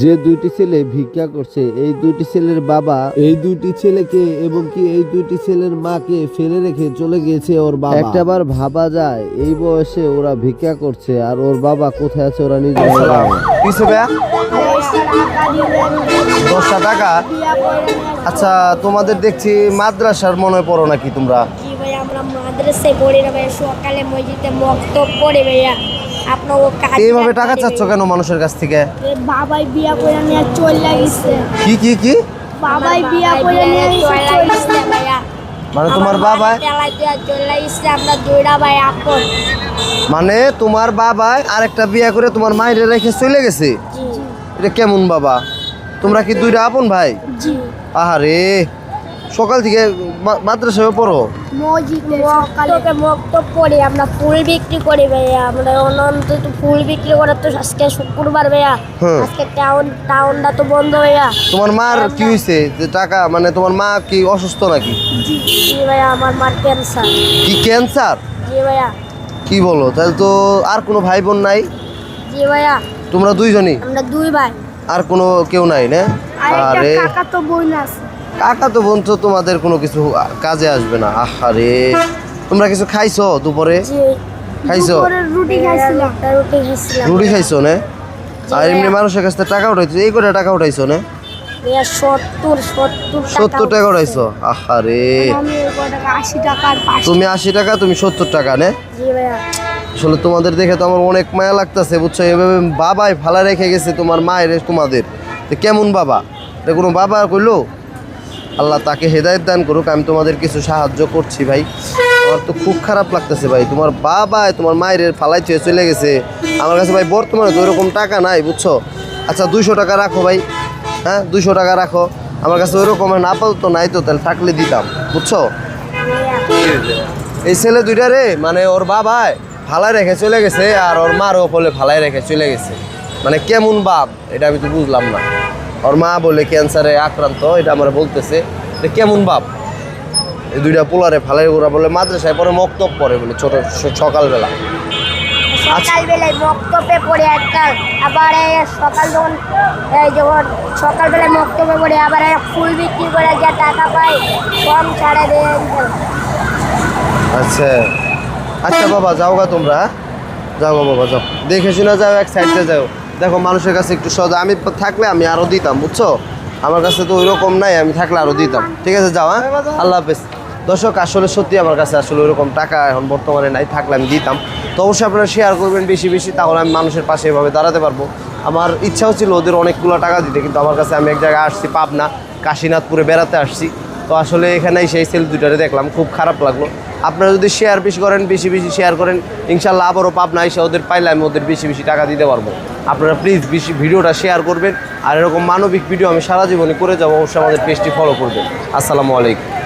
যে দুইটি ছেলে ভিক্ষা করছে এই দুইটি ছেলের বাবা এই দুইটি ছেলেকে এবং কি এই দুইটি ছেলের মাকে ফেলে রেখে চলে গিয়েছে ওর বাবা। একটাবার ভাবা যায় এই বয়সে ওরা ভিক্ষা করছে আর ওর বাবা কোথায় আছে ওরা নিজে দশটা টাকা? আচ্ছা তোমাদের দেখছি মাদ্রাসার মনে পড়ো নাকি তোমরা? জি ভাই আমরা মাদ্রাসায় পড়ি না ভাইয়া সকালে মসজিদে মক্তব পড়ি ভাইয়া। আপনার এইভাবে টাকা চাচ্ছ কেন মানুষের কাছ থেকে? বাবাই বিয়া করে নিয়ে চলে গেছে। কি কি কি? বাবাই বিয়া করে নিয়ে চলে গেছে। ভাইয়া মানে তোমার বাবা তেলাইতে চলে গেছে আমরা দুইটা ভাই আপন। মানে তোমার বাবা আরেকটা বিয়া করে তোমার মায়ের রেখে চলে গেছে? এটা কেমন বাবা? তোমরা কি দুইটা আপন ভাই? জি। আহারে! সকাল থেকে মাদ্রাসায় পড়ো? মসজিদে সকালে। মক্তব পড়ি আমরা ফুল বিক্রি করি ভাইয়া। আমরা অনন্ত তো ফুল বিক্রি করে তো আজকে শুক্রবার ভাইয়া। হুম। আজকে টাউন টাউনটা তো বন্ধ ভাইয়া। তোমার মার কি হয়েছে যে টাকা মানে তোমার মা কি অসুস্থ নাকি? জি জি ভাইয়া আমার মার ক্যান্সার কি ক্যান্সার জি ভাইয়া। কি বলো? তাহলে তো আর কোনো ভাই বোন নাই? জি ভাইয়া। তোমরা দুইজনই? আমরা দুই ভাই। আর কোনো কেউ নাই না? আরে। কাকা তো বোন আছে। কাকা তো বোন তো তোমাদের কোনো কিছু কাজে আসবে না। আহারে তোমরা কিছু খাইছো দুপুরে? খাইছো? রুটি খাইছিলাম। রুটি খাইছো না? আর এমনি মানুষের কাছ থেকে টাকা উঠাইছো? এই করে টাকা উঠাইছো না? সত্তর টাকা উঠাইছো। আহারে। তুমি আশি টাকা তুমি সত্তর টাকা নে? আসলে তোমাদের দেখে তো আমার অনেক মায়া লাগতেছে বুঝছ? এভাবে বাবাই ফালা রেখে গেছে তোমার মায়ের তোমাদের। কেমন বাবা? এটা কোনো বাবা কইলো? আল্লাহ তাকে হেদায়েত দান করুক, আমি তোমাদের কিছু সাহায্য করছি ভাই। আমার তো খুব খারাপ লাগতেছে ভাই। তোমার বাবা, তোমার মায়ের ফালাই থেকে চলে গেছে। আমার কাছে ভাই বর্তমানে তো ওইরকম টাকা নাই, বুঝছ? আচ্ছা দুইশো টাকা রাখো ভাই। হ্যাঁ দুইশো টাকা রাখো। আমার কাছে ওইরকম না, আপাতত নাই তো, তাহলে থাকলে দিতাম, বুঝছ? এই ছেলে দুইটা রে মানে ওর বাবাই ফালাই রেখে চলে গেছে, আর ওর মারও বলে ফালাই রেখে চলে গেছে। মানে কেমন বাপ, এটা আমি তো বুঝলাম না। ওর মা বলে ক্যান্সারে আক্রান্ত এটা আমরা বলতেছে এটা কেমন বাপ? এই দুইটা পোলারে ফালাই ওরা বলে মাদ্রাসায় পরে মক্তব পরে বলে ছোট সকালবেলা। সকালবেলায় মক্তবে পড়ে একটা আবার সকাল যখন যখন সকালবেলায় মক্তবে পড়ে আবার ফুল বিক্রি করে যা টাকা পাই কম ছাড়ে দেন আচ্ছা। আচ্ছা বাবা যাও গা তোমরা হ্যাঁ? যাও গা বাবা যাও। দেখে শুনে যাও এক সাইডে যাও। দেখো, মানুষের কাছে একটু সদা আমি থাকলে আমি আরও দিতাম, বুঝছ? আমার কাছে তো ওইরকম নাই, আমি থাকলে আরও দিতাম। ঠিক আছে, যাও হ্যাঁ? আল্লাহ হাফেজ। দর্শক, আসলে সত্যি আমার কাছে আসলে ওইরকম টাকা এখন বর্তমানে নাই, থাকলে আমি দিতাম। তো অবশ্যই আপনারা শেয়ার করবেন বেশি বেশি, তাহলে আমি মানুষের পাশে এভাবে দাঁড়াতে পারব। আমার ইচ্ছাও ছিল ওদের অনেকগুলো টাকা দিতে, কিন্তু আমার কাছে আমি এক জায়গায় আসছি, পাবনা, কাশীনাথপুরে বেড়াতে আসছি। তো আসলে এখানেই সেই সেল দুইটারে দেখলাম, খুব খারাপ লাগল। আপনারা যদি শেয়ার বেশি করেন, বেশি বেশি শেয়ার করেন, ইনশাল্লাহ আবারও পাবনা এসে ওদের পাইলে আমি ওদের বেশি বেশি টাকা দিতে পারব। আপনারা প্লিজ বেশি ভিডিওটা শেয়ার করবেন, আর এরকম মানবিক ভিডিও আমি সারা জীবনে করে যাব, অবশ্যই আমাদের পেজটি ফলো করবেন। আসসালামু আলাইকুম।